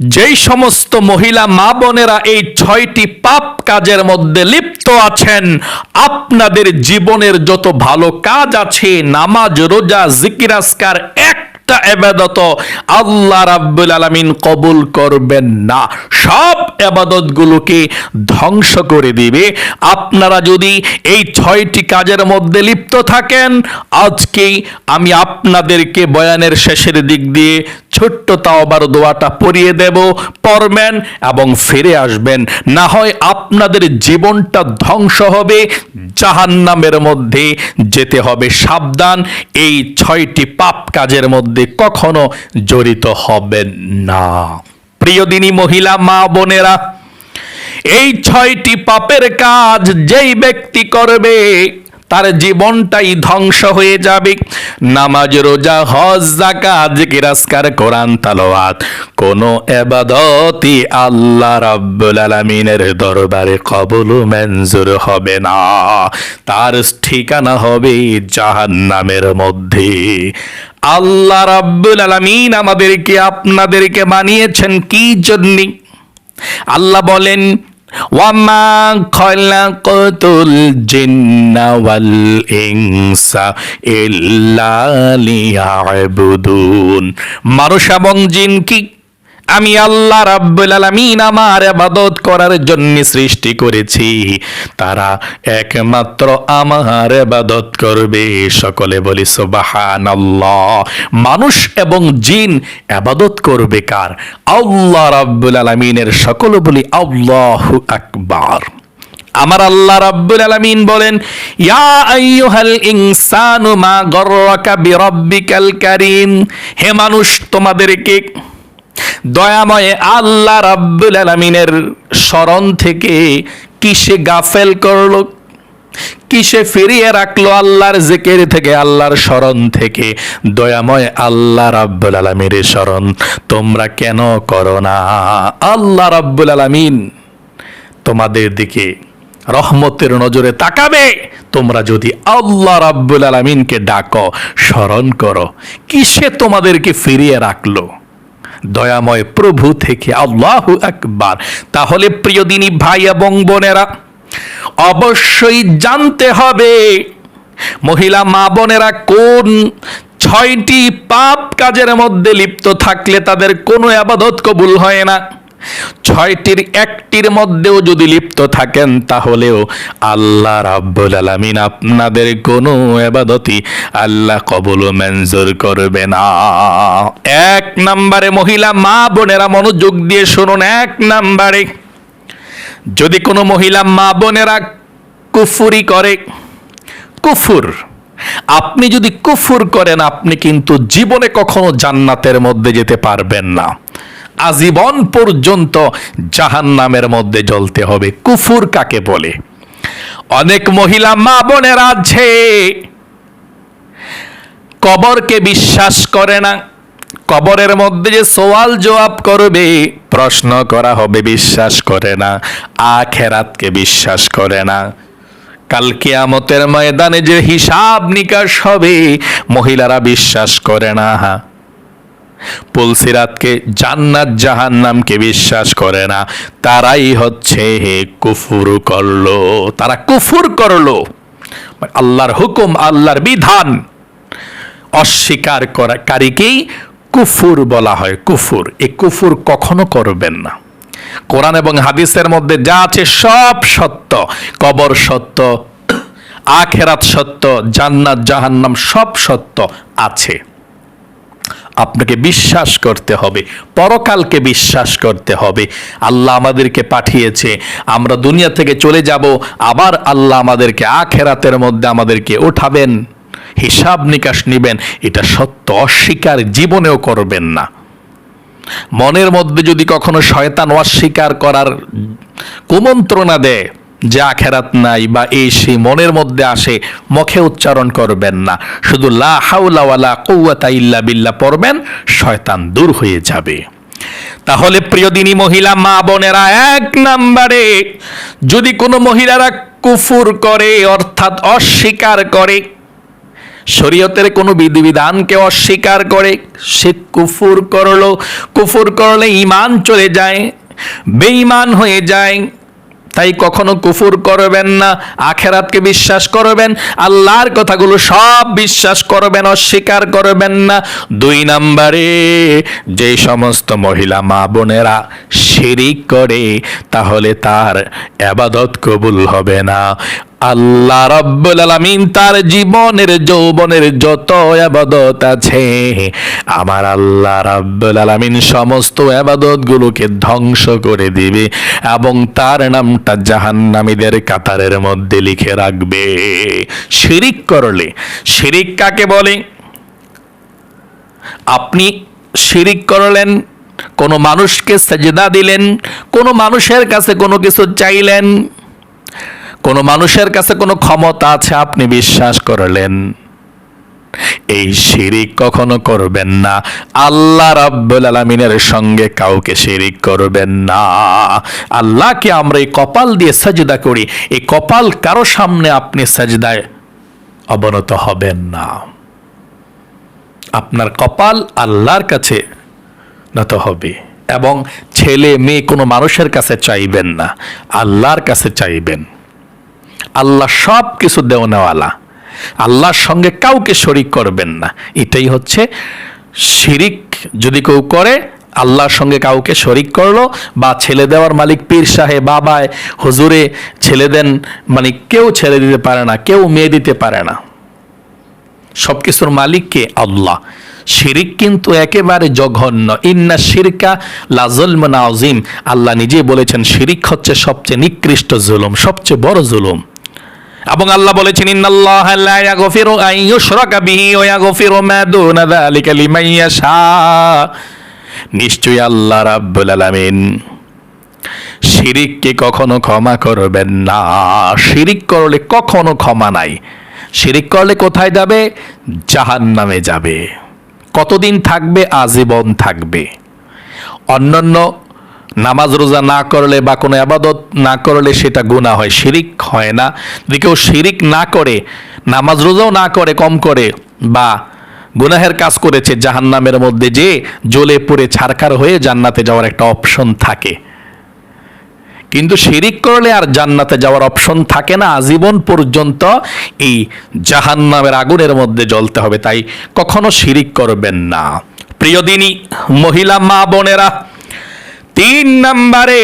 যেই সমস্ত মহিলা মা বোনেরা এই ছয়টি পাপ কাজের মধ্যে লিপ্ত আছেন, আপনাদের জীবনের যত ভালো কাজ আছে, নামাজ, রোজা জিকিরাজকার একটা এবাদত আল্লাহ রাব্বুল আলামিন কবুল করবেন না। সব এবাদতগুলোকে ধ্বংস করে দিবে। আপনারা যদি এই ছয়টি কাজের মধ্যে লিপ্ত থাকেন, আজকেই আমি আপনাদেরকে বয়ানের শেষের দিক দিয়ে ছোট্ট তাওবার দোয়াটা পরিয়ে দেব, পড়বেন এবং ফিরে আসবেন। না হয় আপনাদের জীবনটা ধ্বংস হবে, জাহান্নামের মধ্যে যেতে হবে। সাবধান, এই ছয়টি পাপ কাজের মধ্যে কখনো জড়িত হবেন না। প্রিয় দিনী মহিলা, মা বোনেরা, এই ছয়টি পাপের কাজ যেই ব্যক্তি করবে, তার জীবনটাই ধ্বংস হয়ে যাবে। নামাজ, রোজা, হজ জাকাত জিকিরাজকার কোরআন, তালাওয়াত, কোন এবাদতি আল্লাহ রাব্বুল আলামিনের দরবারে কবুল মঞ্জুর হবে না। তার ঠিকানা হবে জাহান্নামের মধ্যে। আল্লাহ রাব্বুল আলামিন আমাদেরকে, আপনাদেরকে বানিয়েছেন কি জন্য? আল্লাহ বলেন, ওয়ামা মানুষ এবং জিন কি? আমি আল্লাহ রাব্বুল আলামিন আমার ইবাদত করার জন্য সৃষ্টি করেছি। তারা একমাত্র আমার ইবাদত করবে। সকলে বলি, সুবহানাল্লাহ। মানুষ এবং জিন ইবাদত করবে কার? আল্লাহ রাব্বুল আলামিনের সকলে বলি, আল্লাহু আকবার। আমার আল্লাহ রাব্বুল আলামিন বলেন, ইয়া আইয়ুহাল ইনসানু মা গররাকা বিরাব্বিকাল কারীম। হে মানুষ, তোমাদেরকে দয়াময় আল্লাহ রাব্বুল আলামিনের স্মরণ থেকে কিসে গাফেল করল, কিসে ফিরিয়ে রাখল আল্লাহর জিকির থেকে, আল্লাহর স্মরণ থেকে? দয়াময় আল্লাহ রাব্বুল আলামিনের স্মরণ তোমরা কেন করো না? আল্লাহ রাব্বুল আলামিন তোমাদের দিকে রহমতের নজরে তাকাবে। তোমরা যদি আল্লাহ রাব্বুল আলামিনকে ডাকো স্মরণ করো, কিসে তোমাদেরকে ফিরিয়ে রাখল? দয়াময় প্রভু থেকে আল্লাহ একবার তাহলে প্রিয় দিনী ভাই এবং বোনেরা, অবশ্যই জানতে হবে, মহিলা মা বোনেরা কোন ছয়টি পাপ কাজের মধ্যে লিপ্ত থাকলে তাদের কোনো আবাদত কবুল হয় না। ছয়টির একটির মধ্যেও যদি লিপ্ত থাকেন, তাহলেও আল্লাহ রাব্বুল আলামিন আপনাদের কোনো এবাদতি আল্লাহ কবুল মঞ্জুর করবে না। এক নম্বরে মহিলা, মা বোনেরা মনোযোগ দিয়ে শুনুন, এক নম্বরে যদি কোনো মহিলা, মা বোনেরা কুফুরি করে, কুফুর, আপনি যদি কুফুর করেন, আপনি কিন্তু জীবনে কখনো জান্নাতের মধ্যে যেতে পারবেন না। আজীবন পর্যন্ত জাহান নামের মধ্যে জ্বলতে হবে। কুফুর কাকে বলে? অনেক মহিলা মা বোনেরা আছে। কবরকে বিশ্বাস করে না। কবরের মধ্যে যে সওয়াল জবাব করবে, প্রশ্ন করা হবে, বিশ্বাস করে না। আখেরাতকে বিশ্বাস করে না। কাল কিয়ামতের ময়দানে যে হিসাব নিকাশ হবে, মহিলারা বিশ্বাস করে না। পুলসিরাতকে জান্নাত জাহান্নামকে বিশ্বাস করে না। তারাই হচ্ছে হে কুফুর করল। তারা কুফুর করল। আল্লাহর হুকুম, আল্লাহর বিধান অস্বীকার করাকারীকেই কুফুর বলা হয়, কুফুর। এই কুফুর কখনো করবেন না। কোরআন এবং হাদিসের মধ্যে যা আছে সব সত্য। কবর সত্য, আখেরাত সত্য, জান্নাত জাহান্নাম সব সত্য আছে। আপনাকে বিশ্বাস করতে হবে, পরকালকে বিশ্বাস করতে হবে। আল্লাহ আমাদেরকে পাঠিয়েছে, আমরা দুনিয়া থেকে চলে যাব, আবার আল্লাহ আমাদেরকে আখেরাতের মধ্যে আমাদেরকে উঠাবেন, হিসাব নিকাশ নেবেন, এটা সত্য, অস্বীকার জীবনেও করবেন না। মনের মধ্যে যদি কখনো শয়তান অস্বীকার করার কুমন্ত্রণা দেয় যে আখেরাত নাই বা এই সেই মনের মধ্যে আসে, মুখে উচ্চারণ করবেন না। শুধু লা হাউলা ওয়ালা কৌয়াতা ইল্লা বিল্লাহ পড়বেন, শয়তান দূর হয়ে যাবে। তাহলে প্রিয় প্রিয়দিনী মহিলা, মা বোনেরা, এক নাম্বারে, যদি কোনো মহিলারা কুফুর করে, অর্থাৎ অস্বীকার করে, শরীয়তের কোনো বিধিবিধানকে অস্বীকার করে, সে কুফুর করল, কুফুর করলে ইমান চলে যায়, বেঈমান হয়ে যায় তাই কখনো কুফুর করবেন না, আখেরাতকে বিশ্বাস করবেন, আল্লাহর কথাগুলো সব বিশ্বাস করবেন, অস্বীকার করবেন না। দুই নম্বরে, যে সমস্ত মহিলা মা বোনেরা শিরিক করে, তাহলে তার আবাদত কবুল হবে না। আল্লাহ রব্বুল আলামিন তার জীবনের যৌবনের যত আবাদত আছে, আমার আল্লাহ রব্বুল আলামিন সমস্ত আবাদত গুলোকে ধ্বংস করে দিবে এবং তার নামটা জাহান্নামীদের কাতারের মধ্যে লিখে রাখবে। শিরিক করলে, শিরিক কাকে বলে? আপনি শিরিক করলেন, কোনো মানুষকে সেজদা দিলেন, কোনো মানুষের কাছে কোনো কিছু চাইলেন কোনো মানুষের কাছে কোনো ক্ষমতা আছে, আপনি বিশ্বাস করলেন। এই শিরিক কখনো করবেন না। আল্লাহ রাব্বুল আলামিনের সঙ্গে কাউকে শিরিক করবেন না। আল্লাহকে আমরা এই কপাল দিয়ে সাজদা করি। এই কপাল কারও সামনে আপনি সাজদায় অবনত হবেন না। আপনার কপাল আল্লাহর কাছে নত হবে এবং ছেলে মেয়ে কোনো মানুষের কাছে চাইবেন না। আল্লাহর কাছে চাইবেন। আল্লাহ সব কিছু দেওয়ানেওয়ালা। আল্লাহর সঙ্গে কাউকে শরিক করবেন না। এটাই হচ্ছে শিরিক। যদি কেউ করে, আল্লাহর সঙ্গে কাউকে শরিক করল বা ছেলে দেওয়ার মালিক পীর সাহেব, বাবায়, হুজুরে ছেলে দেন মানে কেউ ছেলে দিতে পারে না, কেউ মেয়ে দিতে পারে না। সব কিছুর মালিককে আল্লাহ। শিরিক কিন্তু একেবারে জঘন্য। ইন্না শিরকা লাজলম নাজিম আল্লাহ নিজে বলেছেন, শিরিক হচ্ছে সবচেয়ে নিকৃষ্ট জুলুম, সবচেয়ে বড় জুলুম। এবং আল্লাহ বলেছেন, ইন্নাল্লাহ লা ইয়াগফিরু আন বিহি ওয়া ইয়াগফিরু মা দুনা যালিকা লিমান ইয়াশা। নিশ্চয়ই আল্লাহ রাব্বুল আলামিন শিরিককে কখনো ক্ষমা করবেন না। শিরিক করলে কখনো ক্ষমা নাই। শিরিক করলে কোথায় যাবে? জাহান্নামে যাবে। কতদিন থাকবে? আজীবন থাকবে। অন্যান্য নামাজ রোজা না করলে বা কোনো আবাদত না করলে সেটা গুণা হয়, শিরিক হয় না। যদি কেউ শিরিক না করে, নামাজ রোজাও না করে, কম করে বা গুনাহের কাজ করেছে, জাহান্নামের মধ্যে যে জ্বলে পুড়ে ছারখার হয়ে জান্নাতে যাওয়ার একটা অপশন থাকে। কিন্তু শিরিক করলে আর জান্নাতে যাওয়ার অপশন থাকে না, আজীবন পর্যন্ত এই জাহান্নামের আগুনের মধ্যে জ্বলতে হবে। তাই কখনো শিরিক করবেন না। প্রিয় দিনী, মহিলা মা বোনেরা তিন নম্বরে,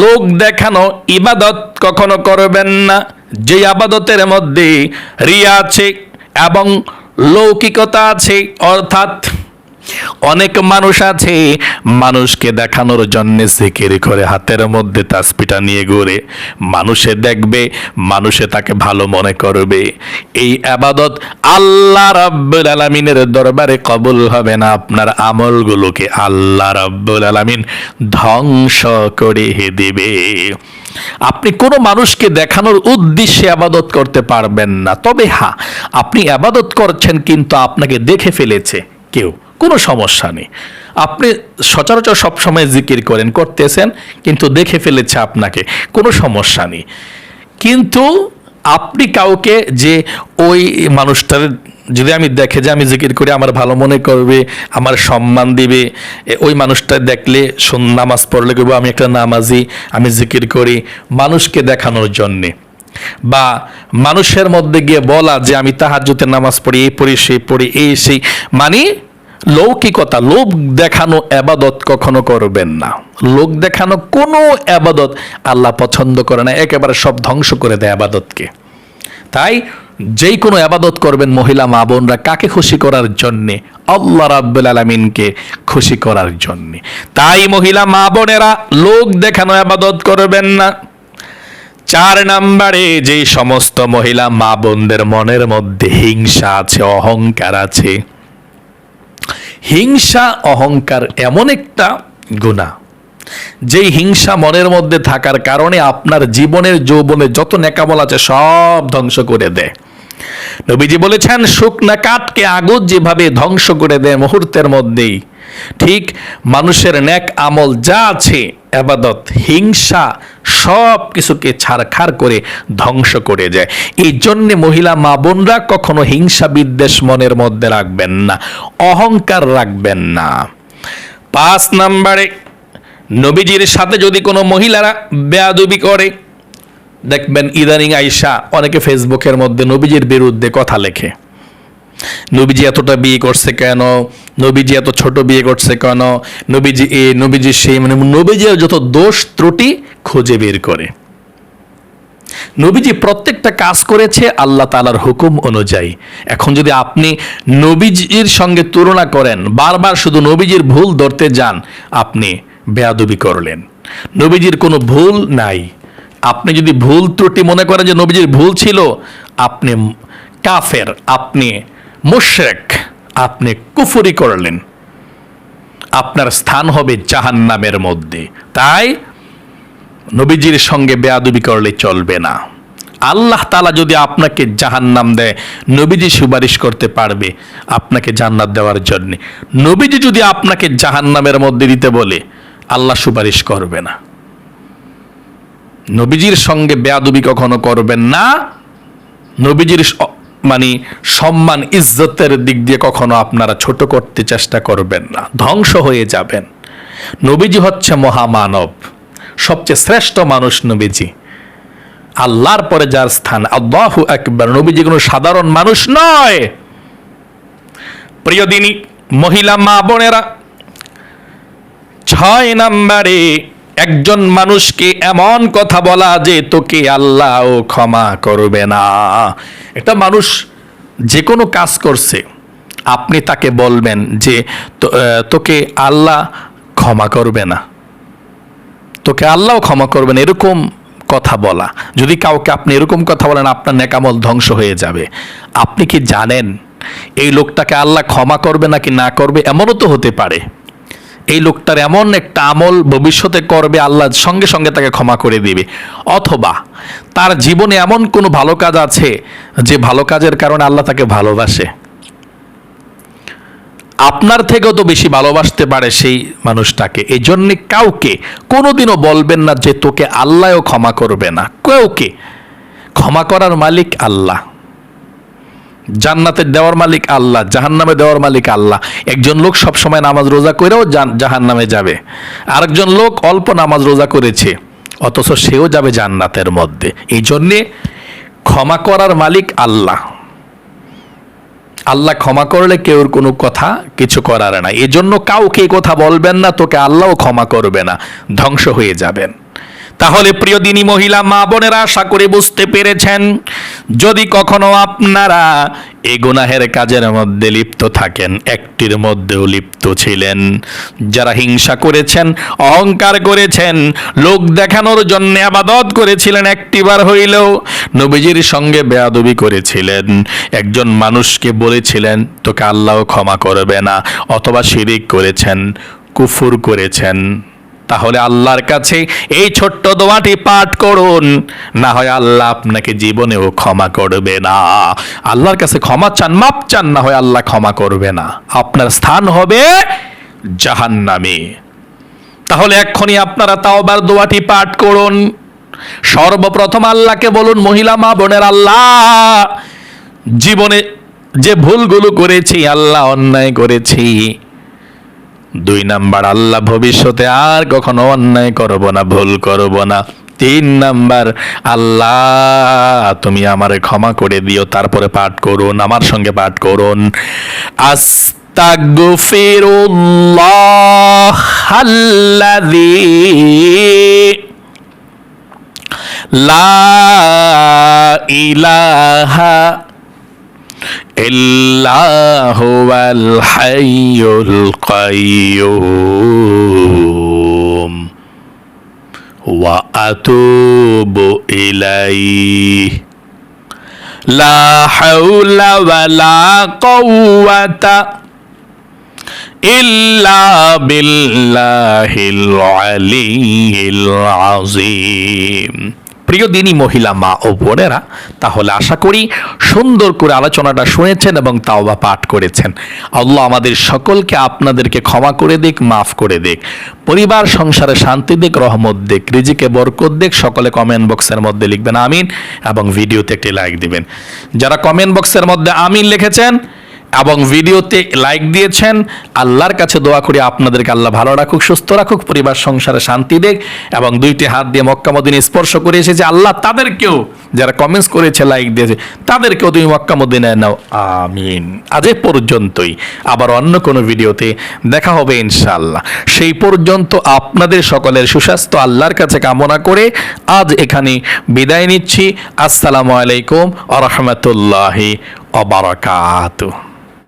লোক দেখানো ইবাদত কখনো করবেন না। যে আবাদতের মধ্যে রিয়া আছে এবং লৌকিকতা আছে, অর্থাৎ অনেক মানুষ আছে, মানুষকে দেখানোর জন্য জিকির করে, হাতের মধ্যে তাসপিটা নিয়ে ঘুরে। মানুষে দেখবে, মানুষে তাকে ভালো মনে করবে। এই আবাদত আল্লাহ রাব্বুল আলামিনের দরবারে কবুল হবে না। আপনার আমলগুলোকে আল্লাহ রাব্বুল আলামিন ধ্বংস করে দেবে। আপনি কোনো মানুষকে দেখানোর উদ্দেশ্যে আবাদত করতে পারবেন না। তবে হ্যাঁ আপনি আবাদত করছেন কিন্তু আপনাকে দেখে ফেলেছে কেউ। কোনো সমস্যা নেই। আপনি সচরাচর সবসময় জিকির করেন, করতেছেন, কিন্তু দেখে ফেলেছে আপনাকে, কোনো সমস্যা নেই। কিন্তু আপনি কাউকে যে ওই মানুষটার যদি আমি দেখে যে আমি জিকির করি, আমার ভালো মনে করবে, আমার সম্মান দিবে ওই মানুষটা দেখলে নামাজ পড়লে কেবো আমি একটা নামাজি, আমি জিকির করি। মানুষকে দেখানোর জন্যে। বা মানুষের মধ্যে গিয়ে বলা যে, আমি তাহাজ্জুতের নামাজ পড়ি, এই পড়ি সেই পড়ি, এই, সেই। মানে লৌকিকতা লোক দেখানো আবাদত কখনো করবেন না। লোক দেখানো কোনো আবাদত আল্লাহ পছন্দ করে না, একেবারে সব ধ্বংস করে দেয় আবাদতকে। তাই যেই কোনো আবাদত করবেন মহিলা, মা, বোনরা, কাকে খুশি করার জন্যে? আল্লাহ রাব্বুল আলমিনকে খুশি করার জন্যে। তাই মহিলা, মা, বোনেরা লোক দেখানো আবাদত করবেন না। চার নাম্বারে যে সমস্ত মহিলা, মা, বোনদের মনের মধ্যে হিংসা আছে, অহংকার আছে হিংসা, অহংকার এমন একটা গুণা। যেই হিংসা মনের মধ্যে থাকার কারণে আপনার জীবনের যৌবনে যত নেকামল আছে সব ধ্বংস করে দেয়। নবীজি বলেছেন, শুকনা কাঠকে আগুন যেভাবে ধ্বংস করে দেয় মুহূর্তের মধ্যেই, ঠিক মানুষের ন্যাক আমল যা আছে, আবাদত, হিংসা সব কিছুকে ছাড়খাড় করে ধ্বংস করে যায় এই জন্যে মহিলা মা বোনরা কখনো হিংসা বিদ্বেষ মনের মধ্যে রাখবেন না, অহংকার রাখবেন না। পাঁচ নাম্বারে, নবীজির সাথে যদি কোনো মহিলারা বেয়াদবি করে, দেখবেন ইদানিং আইসা অনেকে ফেসবুকের মধ্যে নবীজির বিরুদ্ধে কথা লেখে। নবীজি এতটা বিয়ে করছে কেন? নবীজি এত ছোট বিয়ে করছে কেন? নবীজি এ, নবীজি সেই মানে নবীজির যত দোষ ত্রুটি খুঁজে বের করে। নবীজি প্রত্যেকটা কাজ করেছে আল্লাহ তালার হুকুম অনুযায়ী। এখন যদি আপনি নবীজির সঙ্গে তুলনা করেন, বারবার শুধু নবীজির ভুল ধরতে যান, আপনি বেয়াদবি করলেন। নবীজির কোনো ভুল নাই। আপনি যদি ভুল ত্রুটি মনে করেন যে নবীজির ভুল ছিল, আপনি কাফের, আপনি মুশরেক। আপনি কুফুরি করলেন। আপনার স্থান হবে জাহান্নামের মধ্যে। তাই নবীজির সঙ্গে বেয়াদুবি করলে চলবে না। আল্লাহ তালা যদি আপনাকে জাহান্নাম দেয়, নবীজি সুপারিশ করতে পারবে আপনাকে জান্নাত দেওয়ার জন্যে। নবীজি যদি আপনাকে জাহান্নামের মধ্যে দিতে বলে, আল্লাহ সুপারিশ করবে না। নবীজির সঙ্গে বেয়াদুবি কখনো করবেন না। নবীজির মানে সম্মান, ইজ্জতের দিক দিয়ে কখনো আপনারা ছোট করতে চেষ্টা করবেন না, ধ্বংস হয়ে যাবেন। নবীজি হচ্ছে মহামানব, সবচেয়ে শ্রেষ্ঠ মানুষ নবীজি। আল্লাহর পরে যার স্থান, আল্লাহু একবার নবীজি কোনো সাধারণ মানুষ নয়। প্রিয় দিনী, মহিলা মা বোনেরা, ছয় নাম্বারে একজন মানুষকে এমন কথা বলা যে তোকে আল্লাহ ও ক্ষমা করবে না। এটা মানুষ যে কোনো কাজ করছে, আপনি তাকে বলবেন যে তোকে আল্লাহ ক্ষমা করবে না। তোকে আল্লাহ ক্ষমা করবেন এরকম কথা বলা। যদি কাউকে আপনি এরকম কথা বলেন, আপনার নেকামল ধ্বংস হয়ে যাবে। আপনি কি জানেন এই লোকটাকে আল্লাহ ক্ষমা করবে নাকি না করবে? এমনও তো হতে পারে। এই লোকটার এমন একটা আমল ভবিষ্যতে করবে, আল্লাহ সঙ্গে সঙ্গে তাকে ক্ষমা করে দিবে। অথবা তার জীবনে এমন কোনো ভালো কাজ আছে যে ভালো কাজের কারণে আল্লাহ তাকে ভালোবাসে? আপনার থেকেও তো বেশি ভালোবাসতে পারে সেই মানুষটাকে। এই জন্যে কাউকে কোনোদিনও বলবেন না যে তোকে আল্লাহও ক্ষমা করবে না। কেউকে। ক্ষমা করার মালিক আল্লাহ। জান্নাতের দেওয়ার মালিক আল্লাহ, জাহান্নামে দেওয়ার মালিক আল্লাহ। একজন লোক সবসময় নামাজ রোজা করেও জান- জাহান্নামে যাবে। আরেকজন লোক অল্প নামাজ রোজা করেছে, অথচ সেও যাবে জান্নাতের মধ্যে। এই জন্যে ক্ষমা করার মালিক আল্লাহ। আল্লাহ ক্ষমা করলে কেউর কোনো কথা কিছু করার না এজন্য কাউকে কথা বলবেন না, তোকে আল্লাহও ক্ষমা করবে না। ধ্বংস হয়ে যাবেন। তাহলে প্রিয় দিনী মহিলা, মা বোনেরা আশা করে বুঝতে পেরেছেন, যদি কখনো আপনারা এই গুনাহের কাজের মধ্যে লিপ্ত থাকেন, একটির মধ্যেও লিপ্ত ছিলেন। যারা হিংসা করেছেন, অহংকার করেছেন, লোক দেখানোর জন্য আবাদত করেছিলেন, একটিবার হইলেও নবীজির সঙ্গে বেয়াদবি করেছিলেন। একজন মানুষকে বলেছিলেন, তোকে আল্লাহ ক্ষমা করবে না। অথবা শিরিক করেছেন, কুফুর করেছেন। তাহলে আল্লাহর কাছে এই ছোট্ট দোয়াটি পাঠ করুন। না হয় আল্লাহ আপনাকে জীবনেও ক্ষমা করবে না। আল্লাহর কাছে ক্ষমা চান মাপ চান, না হয় আল্লাহ ক্ষমা করবে না। আপনার স্থান হবে জাহান্নামে। তাহলে এক্ষুনি আপনারা তাওবার দোয়াটি পাঠ করুন। সর্বপ্রথম আল্লাহকে বলুন, মহিলা মা বোনের আল্লাহ, জীবনে যে ভুলগুলো করেছি, আল্লাহ অন্যায় করেছি। দুই নাম্বার, আল্লাহ ভবিষ্যতে আর কখনো অন্যায় করব না, ভুল করব না। তিন নাম্বার, আল্লাহ, তুমি আমারে ক্ষমা করে দিও, তারপরে পাঠ করুন, আমার সঙ্গে পাঠ করুন। আস্তাগফিরুল্লাহ লা ইলাহা إلا هو الحي القيوم وأتوب إليه لا حول ولا قوة إلا بالله العلي العظيم প্রিয় দিনী মহিলা মা ও বোনেরা, তাহলে আশা করি সুন্দর করে আলোচনাটা শুনেছেন এবং তাওবা পাঠ করেছেন। আল্লাহ আমাদের সকলকে আপনাদেরকে ক্ষমা করে দিক, মাফ করে দিক। পরিবার, সংসারে শান্তি দিক, রহমত দিক, রিজিকে বরকত দিক, সকলে কমেন্ট বক্সের মধ্যে লিখবেন আমিন এবং ভিডিওতে একটি লাইক দিবেন। যারা কমেন্ট বক্সের মধ্যে আমিন লিখেছেন এবং ভিডিওতে লাইক দিয়েছেন। আল্লাহর কাছে দোয়া করি আপনাদেরকে আল্লাহ ভালো রাখুক, সুস্থ রাখুক, পরিবার সংসারে শান্তি দেখ এবং দুইটি হাত দিয়ে মক্কা মদিনে স্পর্শ করে এসেছে। আল্লাহ তাদেরকেও যারা কমেন্টস করেছে লাইক দিয়েছে, তাদেরকেও তুমি মক্কা, মদিনায় নাও। আমিন। আজ পর্যন্তই। আবার অন্য কোনো ভিডিওতে দেখা হবে ইনশাআল্লাহ। সেই পর্যন্ত আপনাদের সকলের সুস্বাস্থ্য, আল্লাহর কাছে কামনা করে আজ এখানে বিদায় নিচ্ছি। আসসালামু আলাইকুম আ রহমতুল্লাহি